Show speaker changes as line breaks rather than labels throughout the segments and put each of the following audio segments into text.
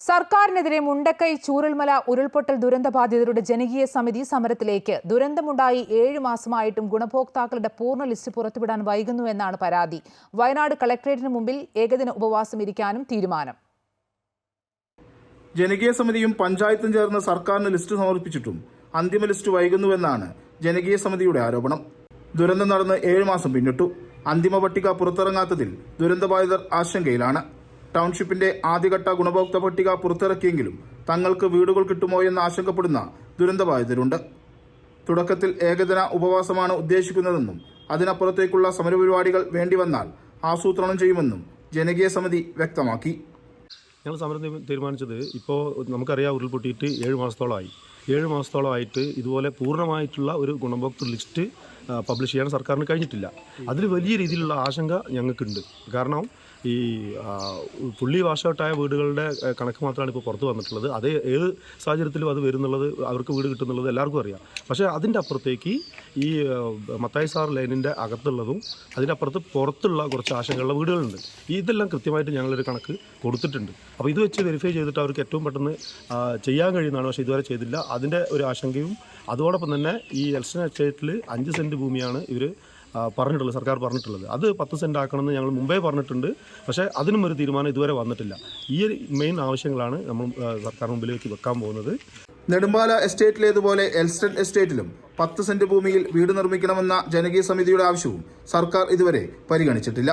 സർക്കാരിനെതിരെ മുണ്ടക്കൈ ചൂരൽമല ഉരുൾപൊട്ടൽ ദുരന്തബാധിതരുടെ ജനകീയ സമിതി സമരത്തിലേക്ക്. ദുരന്തമുണ്ടായി ഏഴു മാസമായിട്ടും ഗുണഭോക്താക്കളുടെ പൂർണ ലിസ്റ്റ് പുറത്തുവിടാൻ വൈകുന്നുവെന്നാണ് പരാതി. വയനാട് കളക്ടറേറ്റിന് മുമ്പിൽ ഏകദിന ഉപവാസം ഇരിക്കാനും തീരുമാനം.
ജനകീയ സമിതിയും പഞ്ചായത്തും ചേർന്ന് സർക്കാരിന് ലിസ്റ്റ് സമർപ്പിച്ചിട്ടും അന്തിമ ലിസ്റ്റ് വൈകുന്നുവെന്നാണ് ജനകീയ സമിതിയുടെ ആരോപണം. ദുരന്തം നടന്ന് ഏഴ് മാസം പിന്നിട്ടു. അന്തിമ പട്ടിക പുറത്തിറങ്ങാത്തതിൽ ദുരന്തബാധിതർ ആശങ്കയിലാണ്. ടൗൺഷിപ്പിന്റെ ആദ്യഘട്ട ഗുണഭോക്തൃ പട്ടിക പുറത്തിറക്കിയെങ്കിലും തങ്ങൾക്ക് വീടുകൾ കിട്ടുമോ എന്ന് ആശങ്കപ്പെടുന്ന ദുരന്തബാധിതരുണ്ട്. തുടക്കത്തിൽ ഏകദിന ഉപവാസമാണ് ഉദ്ദേശിക്കുന്നതെന്നും അതിനപ്പുറത്തേക്കുള്ള സമരപരിപാടികൾ വേണ്ടിവന്നാൽ ആസൂത്രണം ചെയ്യുമെന്നും ജനകീയ സമിതി വ്യക്തമാക്കി.
ഞങ്ങൾ സമരം തീരുമാനിച്ചത് ഇപ്പോൾ നമുക്കറിയാം ഉരുൾപൊട്ടിയിട്ട് ഏഴ് മാസത്തോളമായി. ഏഴ് മാസത്തോളമായിട്ട് ഇതുപോലെ പൂർണമായിട്ടുള്ള ഒരു ഗുണഭോക്തൃ ലിസ്റ്റ് പബ്ലിഷ് ചെയ്യാൻ സർക്കാരിന് കഴിഞ്ഞിട്ടില്ല. അതിൽ വലിയ രീതിയിലുള്ള ആശങ്ക ഞങ്ങൾക്കുണ്ട്. കാരണം ഈ പുള്ളി വാഷൗട്ടായ വീടുകളുടെ കണക്ക് മാത്രമാണ് ഇപ്പോൾ പുറത്ത് വന്നിട്ടുള്ളത്. അത് ഏത് സാഹചര്യത്തിലും അത് വരുന്നുള്ളത് അവർക്ക് വീട് കിട്ടുന്നുള്ളത് എല്ലാവർക്കും അറിയാം. പക്ഷേ അതിന്റെ അപ്പുറത്തേക്ക് ഈ മത്തായി സാർ ലൈനിന്റെ അകത്തുള്ളതും അതിനപ്പുറത്ത് പുറത്തുള്ള കുറച്ച് ആശങ്കയുള്ള വീടുകളുണ്ട്. ഇതെല്ലാം കൃത്യമായിട്ട് ഞങ്ങളൊരു കണക്ക് കൊടുത്തിട്ടുണ്ട്. അപ്പോൾ ഇത് വെച്ച് വെരിഫൈ ചെയ്തിട്ട് അവർക്ക് ഏറ്റവും പെട്ടെന്ന് ചെയ്യാൻ കഴിയുന്നതാണ്. പക്ഷേ ഇതുവരെ ചെയ്തില്ല. അതിന്റെ ഒരു ആശങ്കയും അതോടൊപ്പം തന്നെ ഈ എൽസൺ എസ്റ്റേറ്റിൽ അഞ്ച് സെന്റ് ഭൂമിയാണ് ഇവർ പറഞ്ഞിട്ടുള്ളത് സർക്കാർ പറഞ്ഞിട്ടുള്ളത്. അത് പത്ത് സെന്റ് ആക്കണമെന്ന് ഞങ്ങൾ മുമ്പേ പറഞ്ഞിട്ടുണ്ട്. പക്ഷേ അതിനും ഒരു തീരുമാനം ഇതുവരെ വന്നിട്ടില്ല. ഈ മെയിൻ ആവശ്യങ്ങളാണ് നമ്മൾ സർക്കാർ മുമ്പിലേക്ക് വെക്കാൻ പോകുന്നത്.
നെടുമ്പാല എസ്റ്റേറ്റിലേതുപോലെ എൽസ്റ്റൺ എസ്റ്റേറ്റിലും പത്ത് സെന്റ് ഭൂമിയിൽ വീട് നിർമ്മിക്കണമെന്ന ജനകീയ സമിതിയുടെ ആവശ്യവും സർക്കാർ ഇതുവരെ പരിഗണിച്ചിട്ടില്ല.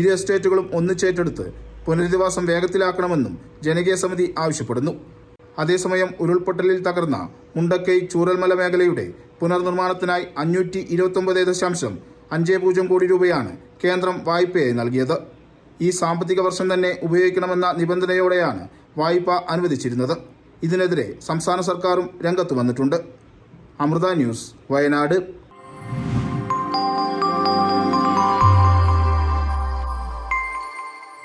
ഇരു എസ്റ്റേറ്റുകളും ഒന്നിച്ചേറ്റെടുത്ത് പുനരധിവാസം വേഗത്തിലാക്കണമെന്നും ജനകീയ സമിതി ആവശ്യപ്പെടുന്നു. അതേസമയം ഉരുൾപൊട്ടലിൽ തകർന്ന മുണ്ടക്കൈ ചൂരൽമല മേഖലയുടെ പുനർനിർമ്മാണത്തിനായി അഞ്ഞൂറ്റി ഇരുപത്തൊമ്പത് ദശാംശം അഞ്ച് പൂജ്യം കോടി രൂപയാണ് കേന്ദ്രം വായ്പയായി നൽകിയത്. ഈ സാമ്പത്തിക വർഷം തന്നെ ഉപയോഗിക്കണമെന്ന നിബന്ധനയോടെയാണ് വായ്പ അനുവദിച്ചിരുന്നത്. ഇതിനെതിരെ സംസ്ഥാന സർക്കാരും രംഗത്ത് വന്നിട്ടുണ്ട്. അമൃത ന്യൂസ് വയനാട്.